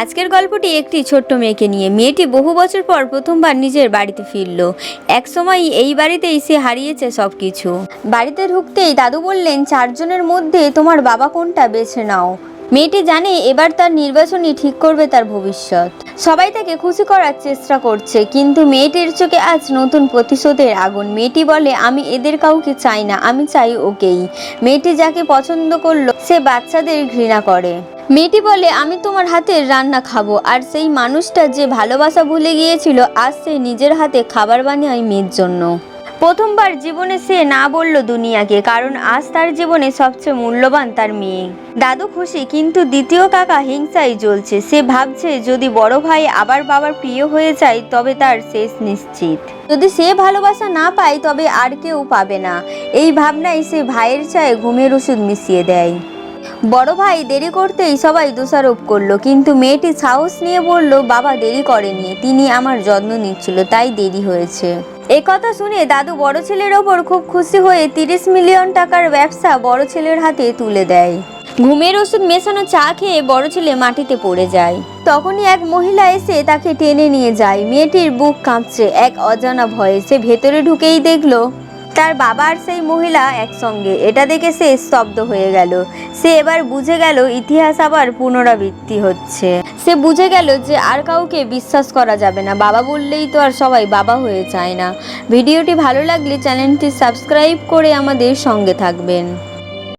আজকের গল্পটি একটি ছোট্ট মেয়েকে নিয়ে। মেয়েটি বহু বছর পর প্রথমবার নিজের বাড়িতে ফিরল। এক সময় এই বাড়িতেই সে হারিয়েছে সব কিছু বাড়িতে ঢুকতেই দাদু বললেন, চারজনের মধ্যে তোমার বাবা কোনটা বেছে নাও? মেয়েটি জানে এবার তার নির্বাচনই ঠিক করবে তার ভবিষ্যৎ। সবাই তাকে খুশি করার চেষ্টা করছে, কিন্তু মেয়েটির চোখে আজ নতুন প্রতিশোধের আগুন। মেয়েটি বলে, আমি এদের কাউকে চাই না, আমি চাই ওকেই। মেয়েটি যাকে পছন্দ করল, সে বাচ্চাদের ঘৃণা করে। মেয়েটি বলে, আমি তোমার হাতের রান্না খাব। আর সেই মানুষটা যে ভালোবাসা ভুলে গিয়েছিল, আজ সে নিজের হাতে খাবার বানায় মেয়ের জন্য। প্রথমবার জীবনে সে না বলল দুনিয়াকে, কারণ আজ তার জীবনে সবচেয়ে মূল্যবান তার মেয়ে। দাদু খুশি, কিন্তু দ্বিতীয় কাকা হিংসায় জ্বলছে। সে ভাবছে, যদি বড় ভাই আবার বাবার প্রিয় হয়ে যায়, তবে তার শেষ নিশ্চিত। যদি সে ভালোবাসা না পায়, তবে আর কেউ পাবে না। এই ভাবনায় সে ভাইয়ের চায়ে ঘুমের ওষুধ মিশিয়ে দেয়। বড় ভাই, দেরি করতেই সবাই দোষারোপ করল, কিন্তু মেয়েটি সাহস নিয়ে বলল, বাবা, দেরি করেনি, তিনি আমার যত্ন নিচ্ছিল, তাই দেরি হয়েছে। এ কথা শুনে দাদু বড় ছেলের ওপর খুব খুশি হয়ে তিরিশ মিলিয়ন টাকার ব্যবসা বড় ছেলের হাতে তুলে দেয়। ঘুমের ওষুধ মেশানো চা খেয়ে বড় ছেলে মাটিতে পড়ে যায়। তখনই এক মহিলা এসে তাকে টেনে নিয়ে যায়। মেয়েটির বুক কাঁপছে, এক অজানা ভয়ে সে ভেতরে ঢুকেই দেখল তার বাবা আর সেই মহিলা একসঙ্গে। এটা দেখে সে স্তব্ধ হয়ে গেল। সে এবার বুঝে গেল ইতিহাস আবার পুনরাবৃত্তি হচ্ছে। সে বুঝে গেল যে আর কাউকে বিশ্বাস করা যাবে না। বাবা বললেই তো আর সবাই বাবা হয়ে চায় না। ভিডিওটি ভালো লাগলে চ্যানেলটি সাবস্ক্রাইব করে আমাদের সঙ্গে থাকবেন।